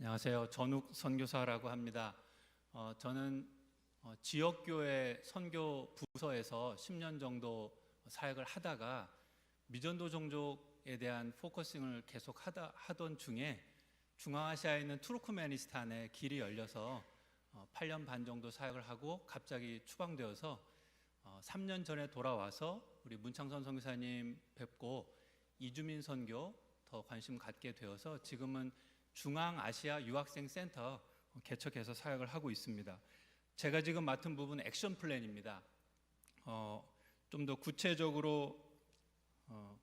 안녕하세요. 전욱 선교사라고 합니다. 어, 저는 어, 지역교회 선교 부서에서 10년 정도 사역을 하다가 미전도 종족에 대한 포커싱을 계속 하다, 하던 중에 중앙아시아에 있는 투르크메니스탄에 길이 열려서 어, 8년 반 정도 사역을 하고 갑자기 추방되어서 어, 3년 전에 돌아와서 우리 문창선 선교사님 뵙고 이주민 선교 더 관심 갖게 되어서 지금은 중앙아시아 유학생 센터 개척해서 사역을 하고 있습니다. 제가 지금 맡은 부분 액션 플랜입니다. 어, 좀 더 구체적으로 어,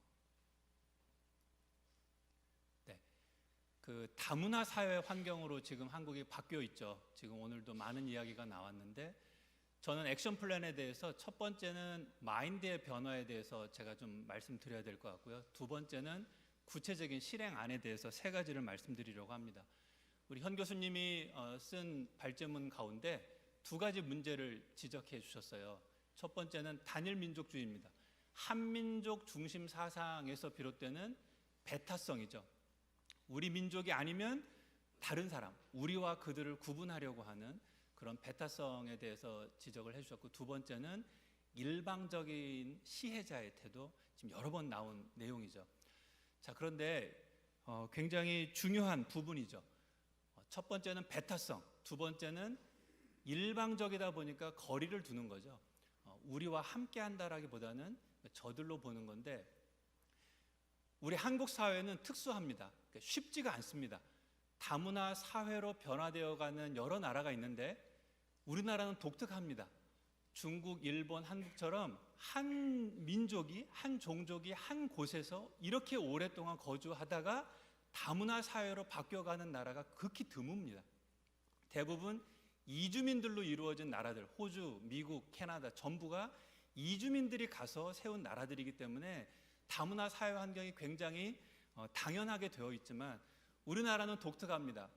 네, 그 다문화 사회 환경으로 지금 한국이 바뀌어 있죠. 지금 오늘도 많은 이야기가 나왔는데 저는 액션 플랜에 대해서 첫 번째는 마인드의 변화에 대해서 제가 좀 말씀드려야 될 것 같고요. 두 번째는 구체적인 실행안에 대해서 세 가지를 말씀드리려고 합니다. 우리 현 교수님이 어, 쓴 발제문 가운데 두 가지 문제를 지적해 주셨어요. 첫 번째는 단일 민족주의입니다. 한민족 중심 사상에서 비롯되는 배타성이죠. 우리 민족이 아니면 다른 사람, 우리와 그들을 구분하려고 하는 그런 배타성에 대해서 지적을 해주셨고 두 번째는 일방적인 시혜자의 태도 지금 여러 번 나온 내용이죠. 자 그런데 어, 굉장히 중요한 부분이죠. 어, 첫 번째는 배타성, 두 번째는 일방적이다 보니까 거리를 두는 거죠. 어, 우리와 함께 한다라기보다는 저들로 보는 건데 우리 한국 사회는 특수합니다. 그러니까 쉽지가 않습니다. 다문화 사회로 변화되어 가는 여러 나라가 있는데 우리나라는 독특합니다. 중국, 일본, 한국처럼 한 민족이 한 종족이 한 곳에서 이렇게 오랫동안 거주하다가 다문화 사회로 바뀌어가는 나라가 극히 드뭅니다. 대부분 이주민들로 이루어진 나라들, 호주, 미국, 캐나다 전부가 이주민들이 가서 세운 나라들이기 때문에 다문화 사회 환경이 굉장히 어, 당연하게 되어 있지만 우리나라는 독특합니다.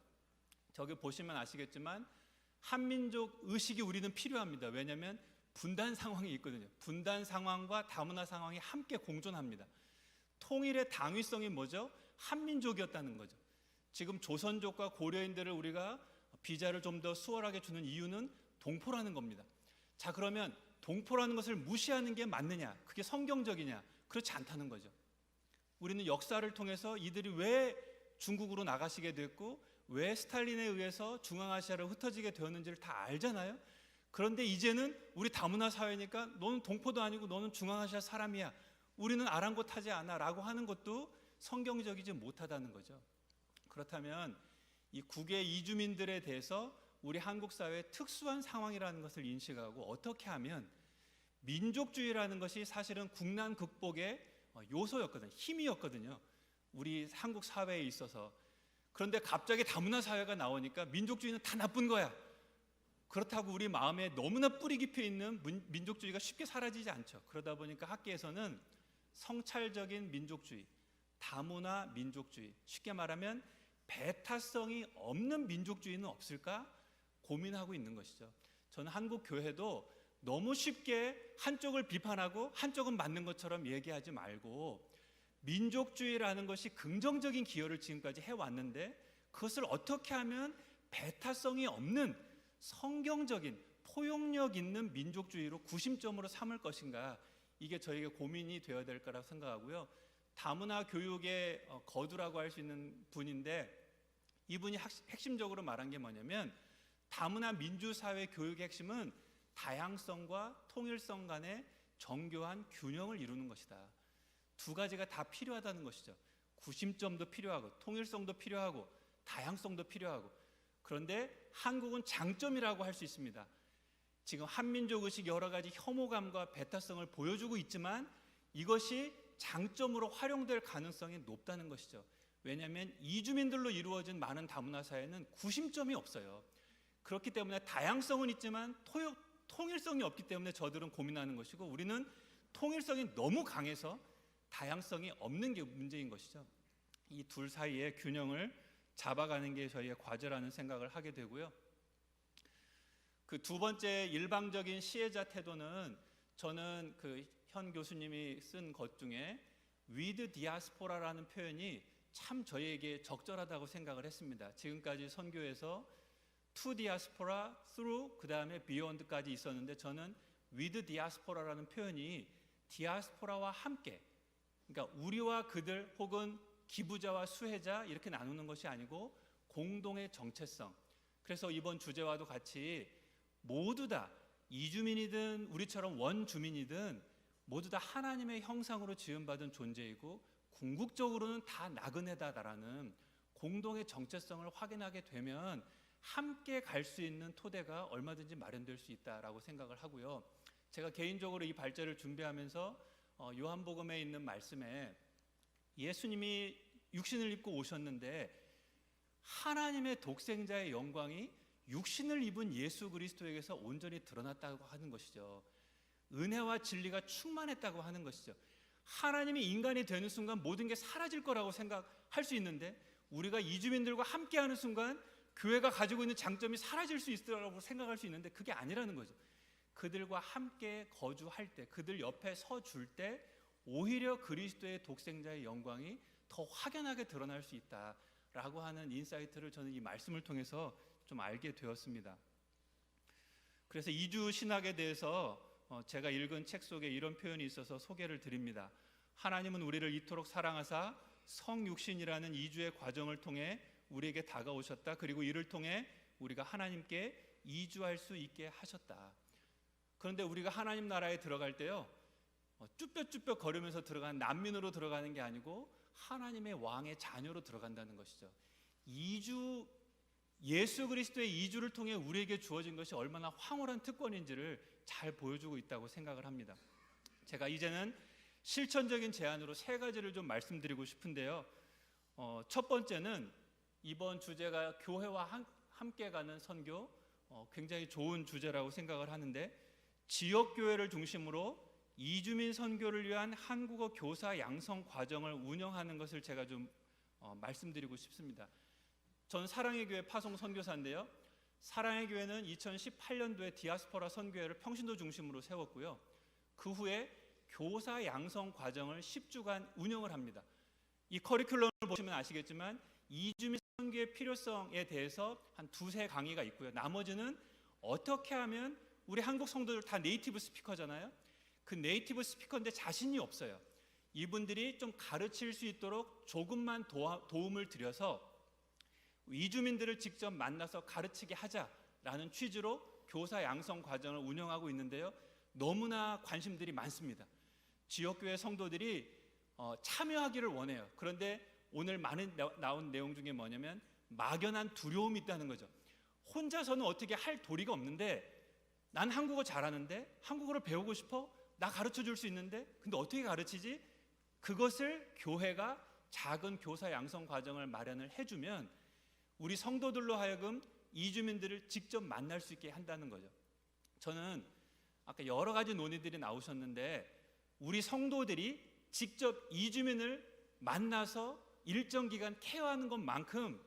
저기 보시면 아시겠지만 한민족 의식이 우리는 필요합니다. 왜냐하면 분단 상황이 있거든요. 분단 상황과 다문화 상황이 함께 공존합니다. 통일의 당위성이 뭐죠? 한민족이었다는 거죠. 지금 조선족과 고려인들을 우리가 비자를 좀 더 수월하게 주는 이유는 동포라는 겁니다. 자, 그러면 동포라는 것을 무시하는 게 맞느냐? 그게 성경적이냐? 그렇지 않다는 거죠. 우리는 역사를 통해서 이들이 왜 중국으로 나가시게 됐고 왜 스탈린에 의해서 중앙아시아로 흩어지게 되었는지를 다 알잖아요. 그런데 이제는 우리 다문화 사회니까 너는 동포도 아니고 너는 중앙아시아 사람이야. 우리는 아랑곳하지 않아라고 하는 것도 성경적이지 못하다는 거죠. 그렇다면 이 국외 이주민들에 대해서 우리 한국 사회의 특수한 상황이라는 것을 인식하고 어떻게 하면 민족주의라는 것이 사실은 국난 극복의 요소였거든요. 힘이었거든요. 우리 한국 사회에 있어서 그런데 갑자기 다문화 사회가 나오니까 민족주의는 다 나쁜 거야. 그렇다고 우리 마음에 너무나 뿌리 깊이 있는 민족주의가 쉽게 사라지지 않죠. 그러다 보니까 학계에서는 성찰적인 민족주의, 다문화 민족주의, 쉽게 말하면 배타성이 없는 민족주의는 없을까 고민하고 있는 것이죠. 저는 한국 교회도 너무 쉽게 한쪽을 비판하고 한쪽은 맞는 것처럼 얘기하지 말고 민족주의라는 것이 긍정적인 기여를 지금까지 해왔는데 그것을 어떻게 하면 배타성이 없는 성경적인 포용력 있는 민족주의로 구심점으로 삼을 것인가 이게 저에게 고민이 되어야 될 거라고 생각하고요. 다문화 교육의 어, 거두라고 할 수 있는 분인데 이분이 핵심적으로 말한 게 뭐냐면 다문화 민주사회 교육의 핵심은 다양성과 통일성 간의 정교한 균형을 이루는 것이다. 두 가지가 다 필요하다는 것이죠. 구심점도 필요하고 통일성도 필요하고 다양성도 필요하고 그런데 한국은 장점이라고 할 수 있습니다. 지금 한민족 의식 여러 가지 혐오감과 배타성을 보여주고 있지만 이것이 장점으로 활용될 가능성이 높다는 것이죠. 왜냐하면 이주민들로 이루어진 많은 다문화 사회는 구심점이 없어요. 그렇기 때문에 다양성은 있지만 토요, 통일성이 없기 때문에 저들은 고민하는 것이고 우리는 통일성이 너무 강해서 다양성이 없는 게 문제인 것이죠. 이 둘 사이의 균형을 잡아가는 게 저희의 과제라는 생각을 하게 되고요. 그 두 번째 일방적인 시혜자 태도는 저는 그 현 교수님이 쓴 것 중에 위드 디아스포라라는 표현이 참 저희에게 적절하다고 생각을 했습니다. 지금까지 선교에서 to diaspora, through 그 다음에 beyond까지 있었는데 저는 with diaspora라는 표현이 디아스포라와 함께 그러니까 우리와 그들 혹은 기부자와 수혜자 이렇게 나누는 것이 아니고 공동의 정체성. 그래서 이번 주제와도 같이 모두 다 이주민이든 우리처럼 원주민이든 모두 다 하나님의 형상으로 지음받은 존재이고 궁극적으로는 다 나그네다라는 공동의 정체성을 확인하게 되면 함께 갈 수 있는 토대가 얼마든지 마련될 수 있다라고 생각을 하고요. 제가 개인적으로 이 발제를 준비하면서 어, 요한복음에 있는 말씀에 예수님이 육신을 입고 오셨는데 하나님의 독생자의 영광이 육신을 입은 예수 그리스도에게서 온전히 드러났다고 하는 것이죠. 은혜와 진리가 충만했다고 하는 것이죠. 하나님이 인간이 되는 순간 모든 게 사라질 거라고 생각할 수 있는데 우리가 이주민들과 함께하는 순간 교회가 가지고 있는 장점이 사라질 수 있다고 생각할 수 있는데 그게 아니라는 거죠. 그들과 함께 거주할 때, 그들 옆에 서 줄 때 오히려 그리스도의 독생자의 영광이 더 확연하게 드러날 수 있다라고 하는 인사이트를 저는 이 말씀을 통해서 좀 알게 되었습니다. 그래서 이주 신학에 대해서 어, 제가 읽은 책 속에 이런 표현이 있어서 소개를 드립니다. 하나님은 우리를 이토록 사랑하사 성육신이라는 이주의 과정을 통해 우리에게 다가오셨다. 그리고 이를 통해 우리가 하나님께 이주할 수 있게 하셨다. 그런데 우리가 하나님 나라에 들어갈 때요, 어, 쭈뼛쭈뼛 거리면서 들어가는 난민으로 들어가는 게 아니고 하나님의 왕의 자녀로 들어간다는 것이죠. 이주 예수 그리스도의 이주를 통해 우리에게 주어진 것이 얼마나 황홀한 특권인지를 잘 보여주고 있다고 생각을 합니다. 제가 이제는 실천적인 제안으로 세 가지를 좀 말씀드리고 싶은데요. 어, 첫 번째는 이번 주제가 교회와 한, 함께 가는 선교 어, 굉장히 좋은 주제라고 생각을 하는데 지역 교회를 중심으로 이주민 선교를 위한 한국어 교사 양성 과정을 운영하는 것을 제가 좀 어, 말씀드리고 싶습니다. 전 사랑의 교회 파송 선교사인데요. 사랑의 교회는 2018년도에 디아스포라 선교회를 평신도 중심으로 세웠고요. 그 후에 교사 양성 과정을 10주간 운영을 합니다. 이 커리큘럼을 보시면 아시겠지만 이주민 선교의 필요성에 대해서 한 두세 강의가 있고요. 나머지는 어떻게 하면 우리 한국 성도들 다 네이티브 스피커잖아요. 그 네이티브 스피커인데 자신이 없어요. 이분들이 좀 가르칠 수 있도록 조금만 도와, 도움을 드려서 이주민들을 직접 만나서 가르치게 하자라는 취지로 교사 양성 과정을 운영하고 있는데요. 너무나 관심들이 많습니다. 지역교회 성도들이 어, 참여하기를 원해요. 그런데 오늘 많은 나온 내용 중에 뭐냐면 막연한 두려움이 있다는 거죠. 혼자서는 어떻게 할 도리가 없는데 난 한국어 잘하는데 한국어를 배우고 싶어? 나 가르쳐 줄 수 있는데 근데 어떻게 가르치지? 그것을 교회가 작은 교사 양성 과정을 마련을 해주면 우리 성도들로 하여금 이주민들을 직접 만날 수 있게 한다는 거죠. 저는 아까 여러 가지 논의들이 나오셨는데 우리 성도들이 직접 이주민을 만나서 일정 기간 케어하는 것만큼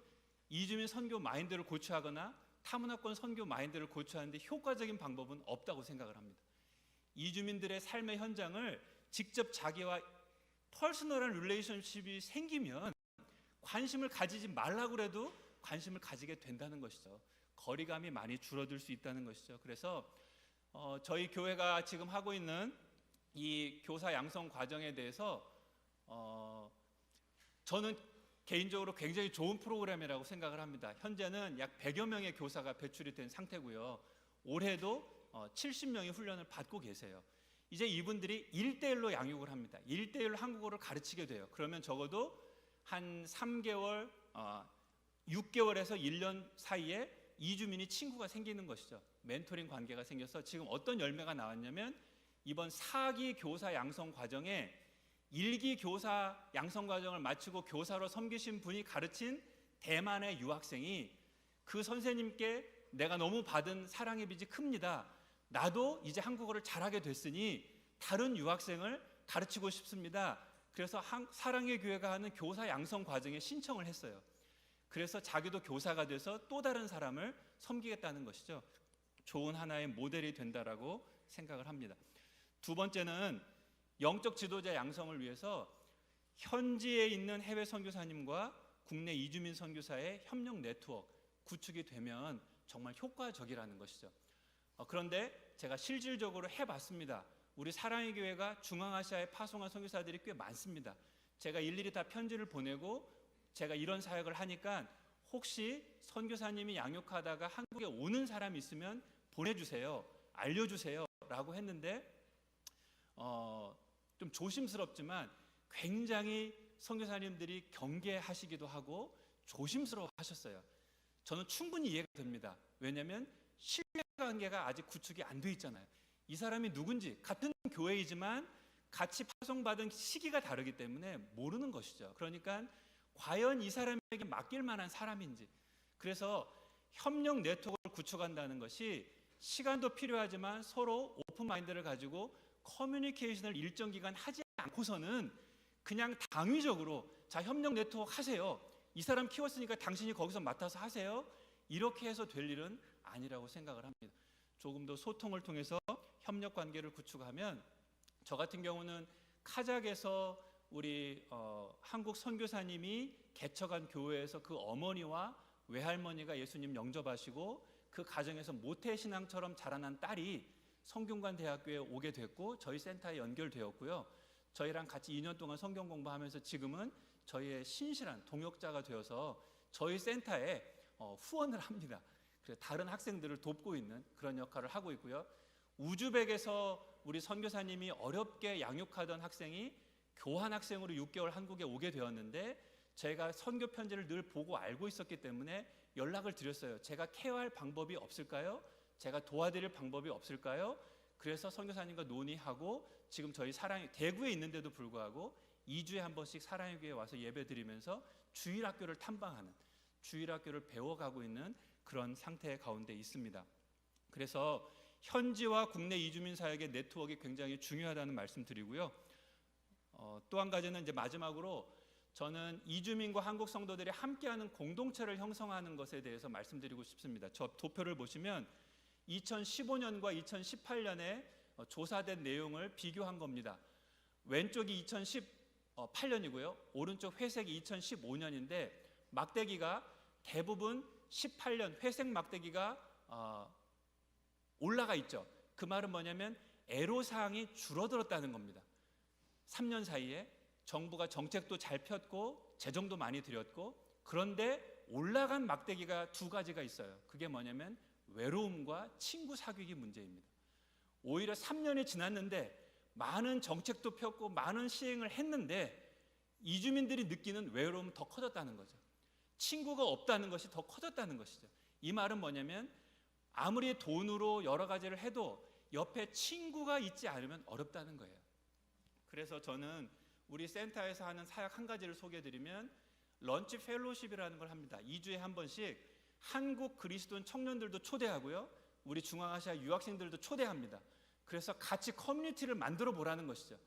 이주민 선교 마인드를 고취하거나 타문화권 선교 마인드를 고취하는데 효과적인 방법은 없다고 생각을 합니다. 이주민들의 삶의 현장을 직접 자기와 퍼스널한 릴레이션십이 생기면 관심을 가지지 말라고 해도 관심을 가지게 된다는 것이죠. 거리감이 많이 줄어들 수 있다는 것이죠. 그래서 어, 저희 교회가 지금 하고 있는 이 교사 양성 과정에 대해서 어, 저는 개인적으로 굉장히 좋은 프로그램이라고 생각을 합니다. 현재는 약 100여 명의 교사가 배출이 된 상태고요. 올해도 어, 70명의 훈련을 받고 계세요. 이제 이분들이 1대1로 양육을 합니다. 1대1로 한국어를 가르치게 돼요. 그러면 적어도 한 3개월, 어, 6개월에서 1년 사이에 이주민이 친구가 생기는 것이죠. 멘토링 관계가 생겨서 지금 어떤 열매가 나왔냐면 이번 4기 교사 양성 과정에 1기 교사 양성 과정을 마치고 교사로 섬기신 분이 가르친 대만의 유학생이 그 선생님께 내가 너무 받은 사랑의 빚이 큽니다. 나도 이제 한국어를 잘하게 됐으니 다른 유학생을 가르치고 싶습니다. 그래서 사랑의 교회가 하는 교사 양성 과정에 신청을 했어요. 그래서 자기도 교사가 돼서 또 다른 사람을 섬기겠다는 것이죠. 좋은 하나의 모델이 된다라고 생각을 합니다. 두 번째는 영적 지도자 양성을 위해서 현지에 있는 해외 선교사님과 국내 이주민 선교사의 협력 네트워크 구축이 되면 정말 효과적이라는 것이죠. 어, 그런데 제가 실질적으로 해봤습니다. 우리 사랑의 교회가 중앙아시아에 파송한 선교사들이 꽤 많습니다. 제가 일일이 다 편지를 보내고 제가 이런 사역을 하니까 혹시 선교사님이 양육하다가 한국에 오는 사람이 있으면 보내주세요, 알려주세요 라고 했는데 어, 좀 조심스럽지만 굉장히 선교사님들이 경계하시기도 하고 조심스러워 하셨어요. 저는 충분히 이해가 됩니다. 왜냐하면 신뢰 관계가 아직 구축이 안 돼 있잖아요. 이 사람이 누군지 같은 교회이지만 같이 파송받은 시기가 다르기 때문에 모르는 것이죠. 그러니까 과연 이 사람에게 맡길 만한 사람인지. 그래서 협력 네트워크를 구축한다는 것이 시간도 필요하지만 서로 오픈 마인드를 가지고 커뮤니케이션을 일정 기간 하지 않고서는 그냥 당위적으로 자 협력 네트워크 하세요. 이 사람 키웠으니까 당신이 거기서 맡아서 하세요. 이렇게 해서 될 일은 아니라고 생각을 합니다. 조금 더 소통을 통해서 협력 관계를 구축하면 저 같은 경우는 카작에서 우리 어, 한국 선교사님이 개척한 교회에서 그 어머니와 외할머니가 예수님 영접하시고 그 가정에서 모태 신앙처럼 자라난 딸이 성균관 대학교에 오게 됐고 저희 센터에 연결되었고요. 저희랑 같이 2년 동안 성경 공부하면서 지금은 저희의 신실한 동역자가 되어서 저희 센터에 어, 후원을 합니다. 그래서 다른 학생들을 돕고 있는 그런 역할을 하고 있고요. 우즈벡에서 우리 선교사님이 어렵게 양육하던 학생이 교환 학생으로 6개월 한국에 오게 되었는데 제가 선교 편지를 늘 보고 알고 있었기 때문에 연락을 드렸어요. 제가 케어할 방법이 없을까요? 제가 도와드릴 방법이 없을까요? 그래서 선교사님과 논의하고 지금 저희 사랑 대구에 있는데도 불구하고 2주에 한 번씩 사랑의 교회에 와서 예배드리면서 주일 학교를 탐방하는 주일 학교를 배워가고 있는 그런 상태 가운데 있습니다. 그래서 현지와 국내 이주민 사역의 네트워크가 굉장히 중요하다는 말씀드리고요. 어, 또 한 가지는 이제 마지막으로 저는 이주민과 한국 성도들이 함께하는 공동체를 형성하는 것에 대해서 말씀드리고 싶습니다. 저 도표를 보시면 2015년과 2018년에 어, 조사된 내용을 비교한 겁니다. 왼쪽이 2018년이고요. 오른쪽 회색이 2015년인데 막대기가 대부분 18년 회색 막대기가 어, 올라가 있죠. 그 말은 뭐냐면 애로 사항이 줄어들었다는 겁니다. 3년 사이에 정부가 정책도 잘 폈고 재정도 많이 들였고 그런데 올라간 막대기가 두 가지가 있어요. 그게 뭐냐면 외로움과 친구 사귀기 문제입니다. 오히려 3년이 지났는데 많은 정책도 폈고 많은 시행을 했는데 이주민들이 느끼는 외로움은 더 커졌다는 거죠. 친구가 없다는 것이 더 커졌다는 것이죠. 이 말은 뭐냐면 아무리 돈으로 여러 가지를 해도 옆에 친구가 있지 않으면 어렵다는 거예요. 그래서 저는 우리 센터에서 하는 사역 한 가지를 소개해 드리면 런치 펠로십이라는 걸 합니다. 2주에 한 번씩 한국 그리스도인 청년들도 초대하고요. 우리 중앙아시아 유학생들도 초대합니다. 그래서 같이 커뮤니티를 만들어 보라는 것이죠.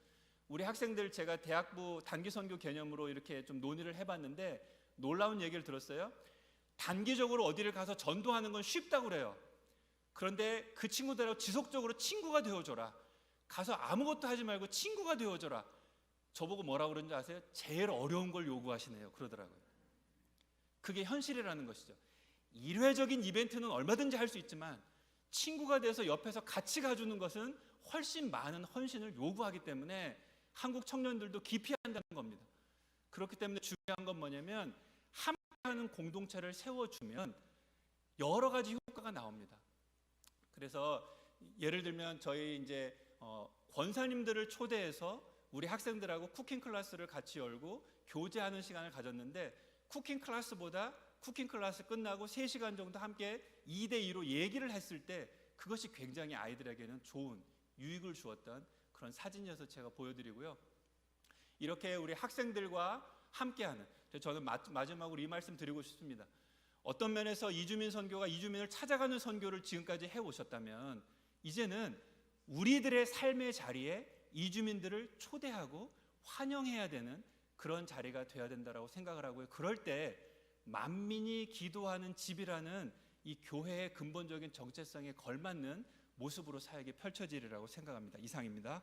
우리 학생들 제가 대학부 단기 선교 개념으로 이렇게 좀 논의를 해 봤는데 놀라운 얘기를 들었어요. 단기적으로 어디를 가서 전도하는 건 쉽다고 그래요. 그런데 그 친구들하고 지속적으로 친구가 되어줘라. 가서 아무것도 하지 말고 친구가 되어줘라. 저보고 뭐라고 그러는지 아세요? 제일 어려운 걸 요구하시네요. 그러더라고요. 그게 현실이라는 것이죠. 일회적인 이벤트는 얼마든지 할 수 있지만 친구가 돼서 옆에서 같이 가주는 것은 훨씬 많은 헌신을 요구하기 때문에 한국 청년들도 기피해야 한다는 겁니다. 그렇기 때문에 중요한 건 뭐냐면 함께하는 공동체를 세워주면 여러 가지 효과가 나옵니다. 그래서 예를 들면 저희 이제 어, 권사님들을 초대해서 우리 학생들하고 쿠킹 클래스를 같이 열고 교제하는 시간을 가졌는데 쿠킹 클래스보다 쿠킹 클래스 끝나고 3시간 정도 함께 2대 2로 얘기를 했을 때 그것이 굉장히 아이들에게는 좋은 유익을 주었던 그런 사진이어서 제가 보여드리고요. 이렇게 우리 학생들과 함께하는 저는 마지막으로 이 말씀 드리고 싶습니다. 어떤 면에서 이주민 선교가 이주민을 찾아가는 선교를 지금까지 해 오셨다면 이제는 우리들의 삶의 자리에 이주민들을 초대하고 환영해야 되는 그런 자리가 돼야 된다라고 생각을 하고요. 그럴 때 만민이 기도하는 집이라는 이 교회의 근본적인 정체성에 걸맞는 모습으로 사역이 펼쳐지리라고 생각합니다. 이상입니다.